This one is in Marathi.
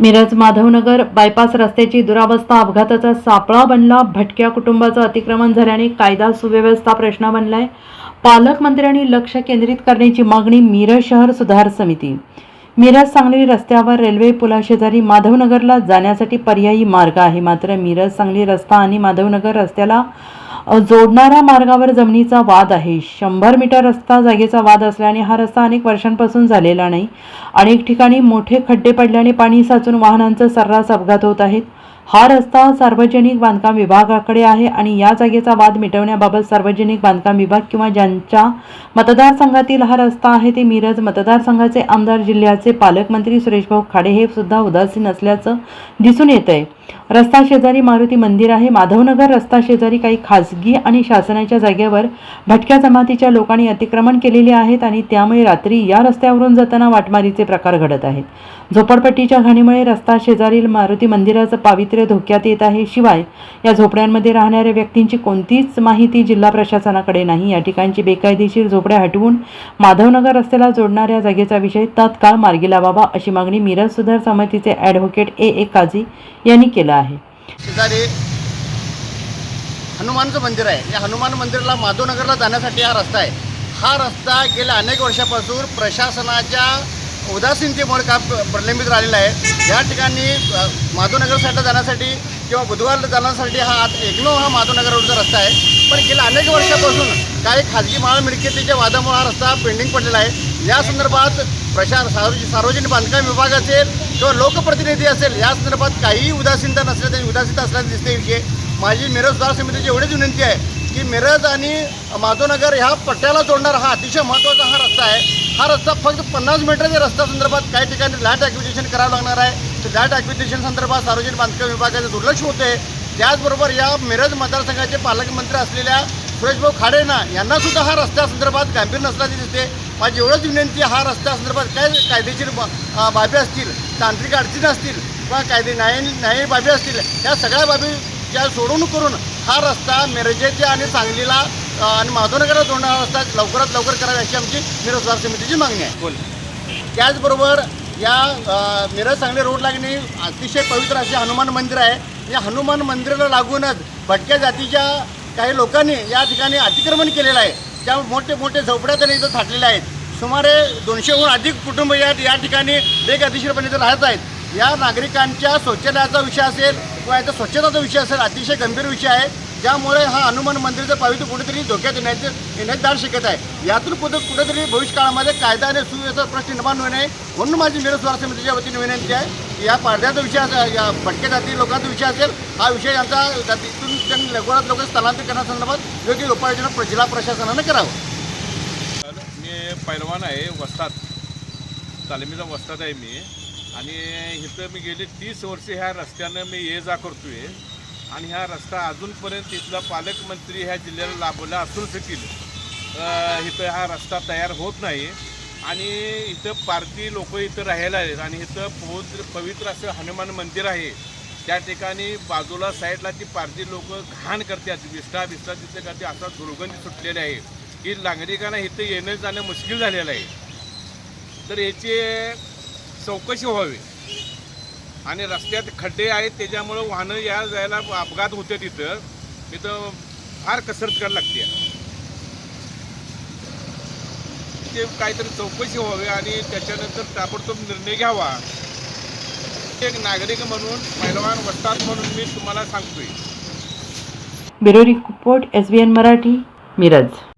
मिरज माधवनगर बायपास रस्त्याची दुरावस्था अपघाताचा सापळा बनला भटक्या कुटुंबाचं अतिक्रमण झाल्याने कायदा सुव्यवस्था प्रश्न बनलाय. पालकमंत्र्यांनी लक्ष केंद्रित करण्याची मागणी मिरज शहर सुधार समिती. मिरज सांगली रस्त्यावर रेल्वे पुलाशेजारी माधवनगरला जाण्यासाठी पर्यायी मार्ग आहे. मात्र मिरज सांगली रस्ता आणि माधवनगर रस्त्याला जोडणाऱ्या मार्गावर जमिनीचा वाद आहे. शंभर मीटर रस्ता जागेचा वाद असल्याने हा रस्ता अनेक वर्षांपासून झालेला नाही. अनेक ठिकाणी मोठे खड्डे पडल्याने पाणी साचून वाहनांचा सर्रास अपघात होत आहेत हा रस्ता सार्वजनिक बांधकाम विभागाकडे आहे आणि या जागेचा वाद मिटवण्याबाबत सार्वजनिक बांधकाम विभाग किंवा ज्यांच्या मतदारसंघातील हा रस्ता आहे ते मिरज मतदारसंघाचे आमदार जिल्ह्याचे पालकमंत्री सुरेशभाऊ खाडे हे सुद्धा उदासीन असल्याचं दिसून येत आहे रस्ता शेजारी मारुती मंदिर आहे. माधवनगर रस्ता शेजारी काही खासगी आणि शासनाच्या जागेवर भटक्या जमातीच्या लोकांनी अतिक्रमण केलेले आहेत आणि त्यामुळे रात्री या रस्त्यावरून जाताना वाटमारीचे प्रकार घडत आहेत. झोपडपट्टीच्या घाणीमुळे रस्ता शेजारील मारुती मंदिराचं पावित्र्य धोक्यात येत आहे. शिवाय या झोपड्यांमध्ये राहणाऱ्या व्यक्तींची कोणतीच माहिती जिल्हा प्रशासनाकडे नाही. या ठिकाणची बेकायदेशीर झोपड्या हटवून माधवनगर रस्त्याला जोडणाऱ्या जागेचा विषय तात्काळ मार्गी लावावा अशी मागणी मिरज सुधार समितीचे ॲडव्होकेट ए. ए. काझी यांनी केलं आहे. हनुमानचं मंदिर आहे. या हनुमान मंदिराला माधवनगरला जाण्यासाठी हा रस्ता आहे. हा रस्ता गेल्या अनेक वर्षापासून प्रशासनाच्या उदासीनतेमुळे काम प्रलंबित राहिलेलं आहे. या ठिकाणी माधवनगर साईडला जाण्यासाठी किंवा बुधवारला जाण्यासाठी हा आज एकमेव हा माधवनगर रोडचा रस्ता आहे. पण गेल्या अनेक वर्षापासून काही खाजगी माळ मिळकतीच्या वादामुळे हा रस्ता पेंडिंग पडलेला आहे. या संदर्भात प्रशार सार्वजनिक सार्वजनिक बांधकाम विभाग असेल किंवा लोकप्रतिनिधी असेल या संदर्भात काहीही उदासीनता नसल्या त्यांनी उदासीनता असल्याचं दिसते की माझी मिरज सुधार समितीची एवढीच विनंती आहे की मिरज आणि माधवनगर ह्या पट्ट्याला जोडणारा हा अतिशय महत्त्वाचा हा रस्ता आहे. हा रस्ता फक्त पन्नास मीटरच्या रस्त्या संदर्भात काही ठिकाणी लॅट ॲक्विजिशन करावं लागणार आहे तर लॅट ॲक्विजिशन संदर्भात सार्वजनिक बांधकाम विभागाचं दुर्लक्ष होते. त्याचबरोबर या मिरज मतदारसंघाचे पालकमंत्री असलेल्या सुरेशभाऊ खाडेना यांना सुद्धा हा रस्त्या संदर्भात गांभीर नसल्याचे दिसते. माझी एवढंच विनंती हा रस्त्या संदर्भात काय कायदेशीर बाबी असतील तांत्रिक अडचणी असतील किंवा कायदे न्याय न्यायी बाबी असतील या सगळ्या बाबी त्या सोडवणूक करून हा रस्ता मिरजेच्या आणि सांगलीला आणि माधवनगरला जोडणारा रस्ता लवकरात लवकर करावी अशी आमची मिरज सुधार समितीची मागणी आहे. बोल. त्याचबरोबर या मिरज सांगली रोड लागणे अतिशय पवित्र असे हनुमान मंदिर आहे. या हनुमान मंदिराला लागूनच भटक्या जातीच्या काही लोकांनी या ठिकाणी अतिक्रमण केलेलं आहे. त्या मोठे मोठे झोपड्या त्यांनी इथं थाटलेल्या आहेत. सुमारे दोनशेहून अधिक कुटुंब या या ठिकाणी बेकायदेशीरपणे इथं राहत आहेत. या नागरिकांच्या शौचालयाचा विषय असेल किंवा याचा स्वच्छताचा विषय असेल अतिशय गंभीर विषय आहे. ज्यामुळे हा हनुमान मंदिरचं पावित्र्य कुठेतरी धोक्यात येण्याचे येण्यात दार शिकत आहे. यातून कुठं कुठेतरी भविष्यकाळामध्ये कायदा आणि सुव्यवस्था प्रश्न निर्माण होऊ नये म्हणून माझी मिरज सुधार समितीच्या वतीने विनंती आहे की या पडद्याचा विषय असेल या भटक्या जाती लोकांचा विषय असेल हा विषय यांचा जातीतून त्यांनी लगोरात लवकर स्थलांतर करण्यासंदर्भात योग्य उपाययोजना प्र- जिल्हा प्रशासनानं करावं. तर मी पैलवान आहे वस्तात. तालमीचा वस्तात आहे मी. आणि इथं मी गेली तीस वर्ष ह्या रस्त्यानं मी ये जा करतोय. आणि ह्या रस्ता अजूनपर्यंत इथला पालकमंत्री ह्या जिल्ह्याला लाभला असून देखील इथं हा रस्ता तयार होत नाही. आणि इथं पारती लोक इथं राहायला आहेत आणि इथं पवित्र पवित्र असं हनुमान मंदिर आहे. त्या ठिकाणी बाजूला साईडला ती पारती लोक घाण करतात. विष्ठा बिष्ठा तिथे करते असा दुर्गंध सुटलेला आहे की नागरिकांना इथं येणं जाणं मुश्किल झालेलं आहे. तर याचे चौकशी व्हावी. आणि रस्त्यात खड्डे आहेत त्याच्यामुळं वाहनं या जायला अपघात होते तिथं. तिथं फार कसरत करायला लागते. ते काहीतरी चौकशी व्हावी आणि त्याच्यानंतर ताबडतोब निर्णय घ्यावा. एक नागरिक म्हणून पैलवान वस्तात म्हणून मी तुम्हाला सांगतोय. Bureau report S B N Marathi Miraj.